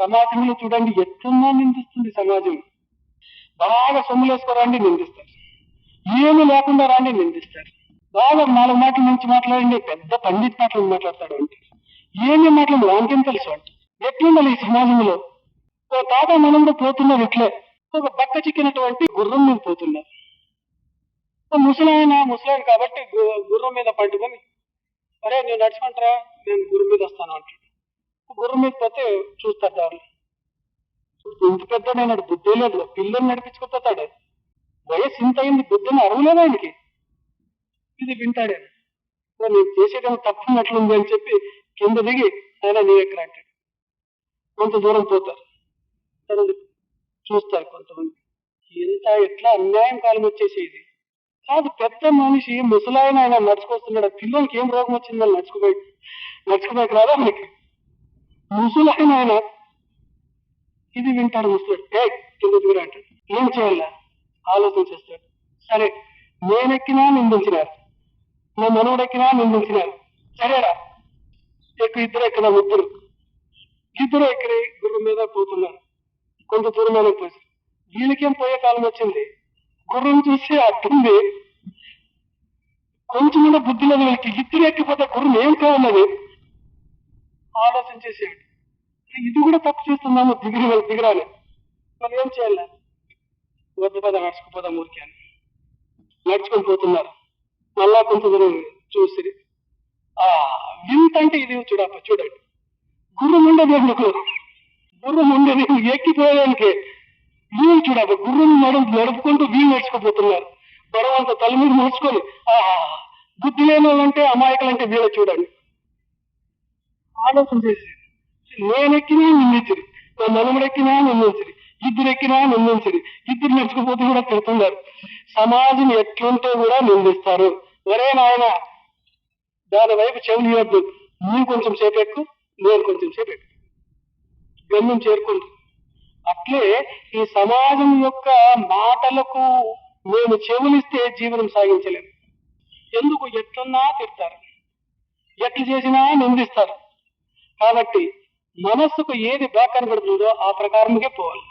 సమాజంలో చూడండి ఎట్లున్నా నిందిస్తుంది సమాజం. బాగా సొమ్ములేసుకోరండి నిందిస్తారు. ఏమీ లేకుండా రాండి నిందిస్తారు. బాగా నాలుగు మాటలు మంచి మాట్లాడండి పెద్ద పండిత్ మాటలు మాట్లాడతాడు అంటే ఏమి మాటలు వానికేం తెలుసు అంటే ఎట్లుండాలి ఈ సమాజంలో? ఓ తాత మనం కూడా పోతున్నారు ఇట్లే. ఒక బక్క చిక్కినటువంటి గుర్రం మీద పోతున్నారు. ముసలాయన ముసలాయన కాబట్టి గుర్రం మీద పట్టుకొని అరే నేను నడుచుకుంటారా నేను గుర్రం మీద వస్తాను అంటే గుర్రం మీద పోతే చూస్తాడు దాన్ని ఇంత పెద్ద బుద్ధి లేదు. పిల్లల్ని నడిపించుకుపోతాడు వయసు ఇంత అయింది బుద్ధిని అరవలేదు ఆయనకి. ఇది వింటాడే నేను చేసేదేమో తప్పున్నట్లుంది అని చెప్పి కింద దిగి ఆయన నీ ఎక్కడ అంటాడు. కొంత దూరం పోతారు. చూస్తారు కొంతమంది. ఎంత ఎట్లా అన్యాయం కాలం వచ్చేసేది కాదు పెద్ద మనిషి ముసలాయన ఆయన నడుచుకొస్తున్నాడు. పిల్లలకి ఏం రోగం వచ్చిందని వాళ్ళు నడుచుకుపోయి నడుచుకుపోయి రాదా మనకి? ముసలాయన ఆయన ఇది వింటాడు ముసలాడు ఏ కింద దిగురా అంటాడు. ఏం చేయాలా? ఆలోచన చేస్తాడు. సరే నేనెక్కినా నిందించినారు నా మనవడెక్కినా నిందించినారు సరేరా ఎక్కు ఇద్దరు ఎక్కడ? ముగ్గురు. ఇద్దరు ఎక్కడి? గుర్రం మీద పోతున్నారు. కొంత దూరం మీద పోయి వీళ్ళకేం పోయే కాలం వచ్చింది? గుర్రం చూసి అట్టుంది కొంచెం బుద్ధి లేదు వీళ్ళకి. ఇద్దరు ఎక్కిపోతే గుర్రం ఏం కావాలది ఆలోచన చేసేయండి. ఇది కూడా తప్పు చేస్తున్నాము దిగిరి దిగిరాని మనం ఏం చేయాలి? వద్ద పద నడుచుకుపోదాం ఊరికే అని. నడుచుకొని పోతున్నారు. మళ్ళా కొంత దూరం చూసి ఆ వింత అంటే ఇది చూడప్ప చూడండి. గుర్రం ఉండదు ఎందుకు గుర్రం ఉండదు. ఎక్కిపోయడానికి వీలు చూడప్ప. గుర్రం నడు నడుపుకుంటూ వీలు నడుచుకుపోతున్నారు. బడవంత తల మీద మోసుకొని ఆ బుద్ధి లేని వాళ్ళంటే అమాయకులంటే వీళ్ళ చూడండి. ఆలోచన చేసి నేనెక్కినా నిందించరు నా మనముడు ఎక్కినా నిందించరు ఇద్దరు నిందించరు ఇద్దరు నడుచుకుపోతే కూడా తిడుతున్నారు సమాజం ఎట్లుంటే కూడా నిందిస్తారు. ఒరే నాయన దాని వైపు చెవులు ఇవ్వద్దు. నువ్వు కొంచెం సేపెక్కు నేను కొంచెం సేపెక్కు. గమ్యం చేరుకుంటు అట్లే ఈ సమాజం యొక్క మాటలకు మేము చెవులిస్తే జీవనం సాగించలేము ఎందుకు ఎట్లున్నా తిడతారు. ఎట్లు చేసినా నిందిస్తారు. కాబట్టి మనస్సుకు ఏది బాగా కనబడుతుందో ఆ ప్రకారంగా పోవాలి